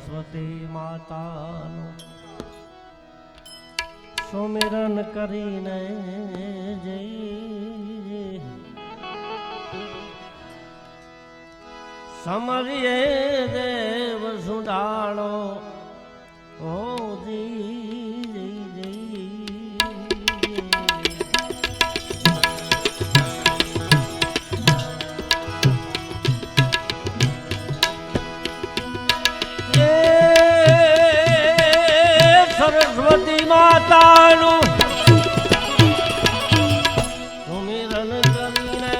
સરસ્વતી માતાનું સુમિરન કરીને જઈ સમરીએ દેવ સુડાણો. ઓ સરસ્વતી માતાનું. સુમિરન કરીને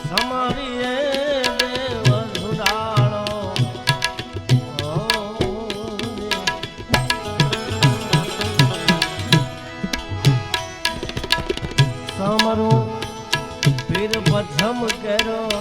સમારીએ પીર પછમ કરો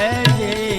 જે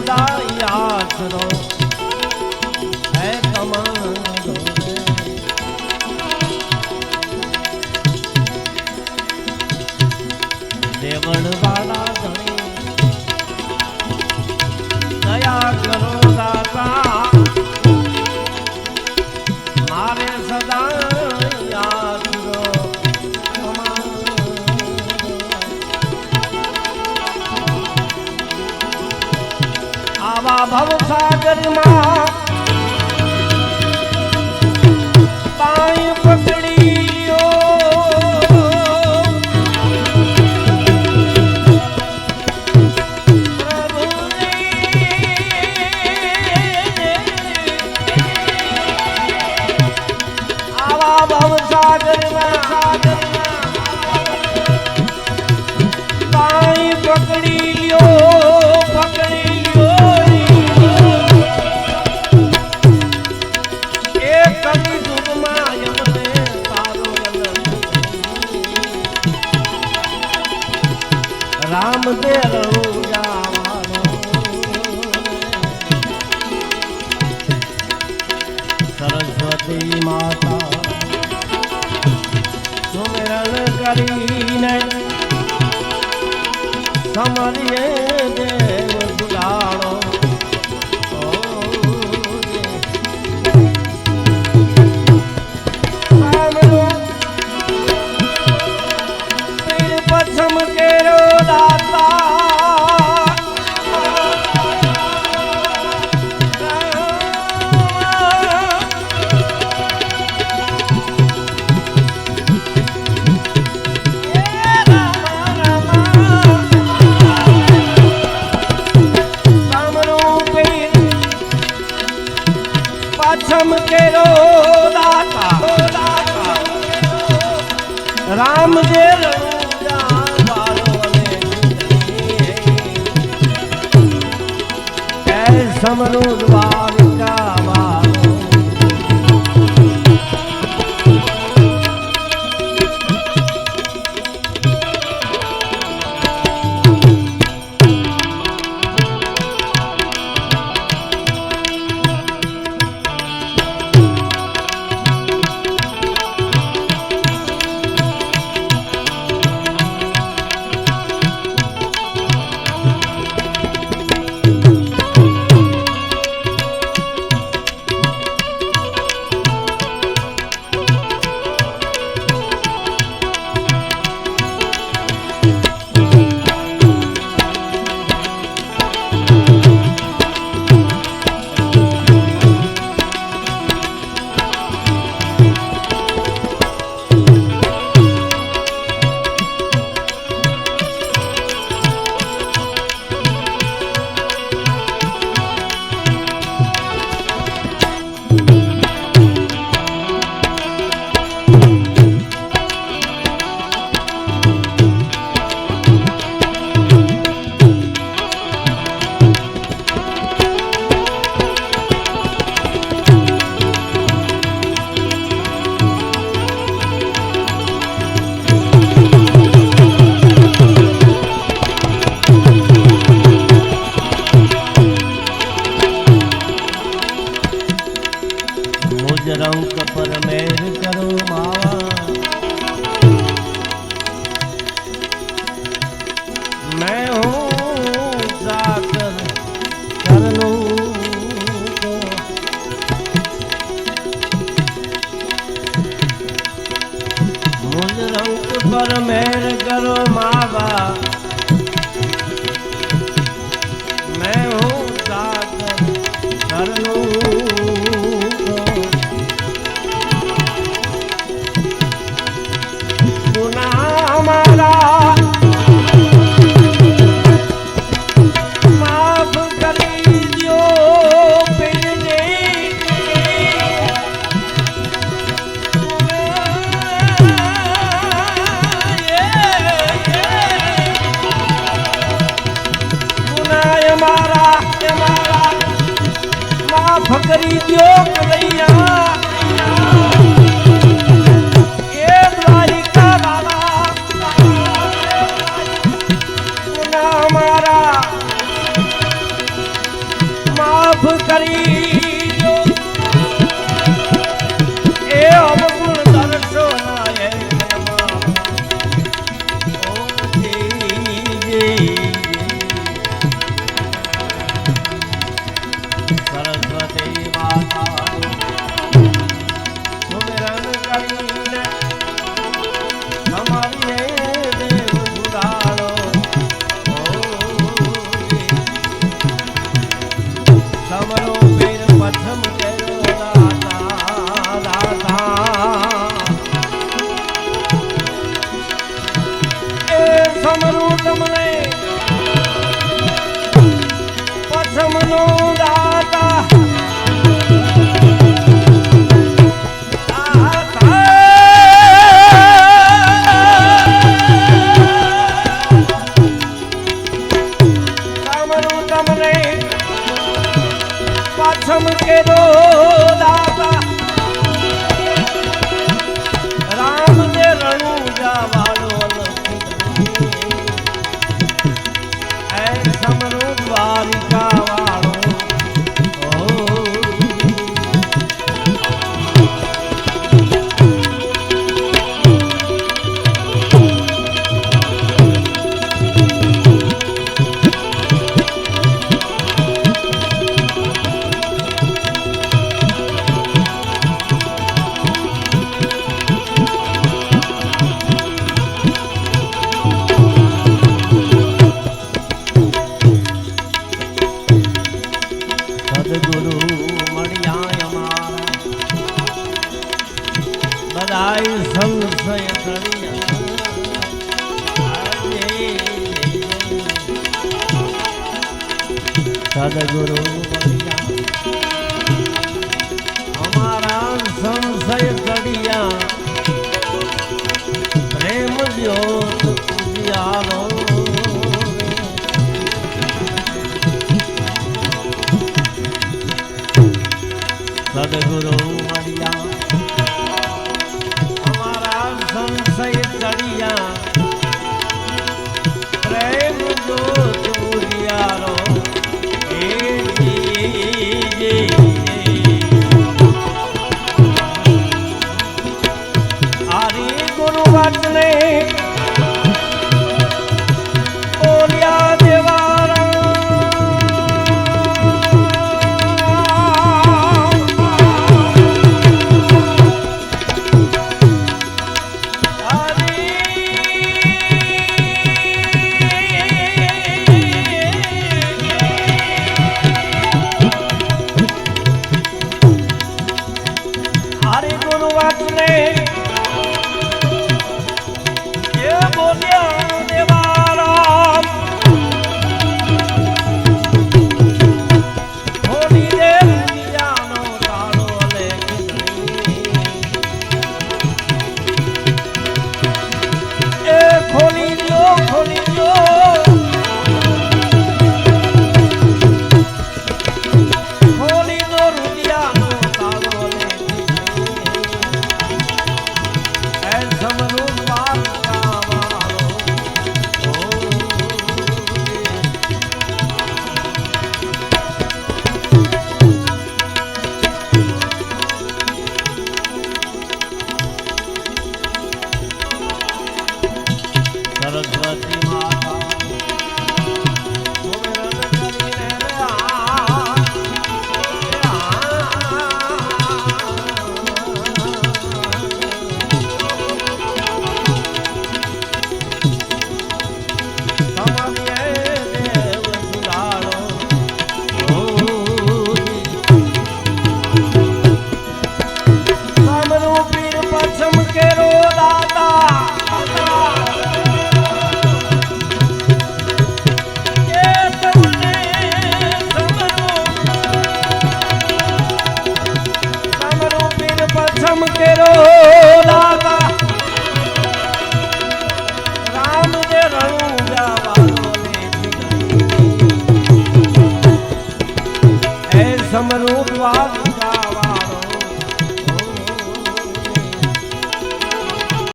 સદાય આશરો હે તમારો દેવણવાળા ભવ સાગરમાં રામ જે સમરોજવા मेहर करो माँ बाप मैं हूँ साथ हर लू ફકરી દો કૈયા Senhor. સદગુરુ મળ્યા અમારા બધાય સંશય તળી સદગુરુ સદગુરુ મળ્યા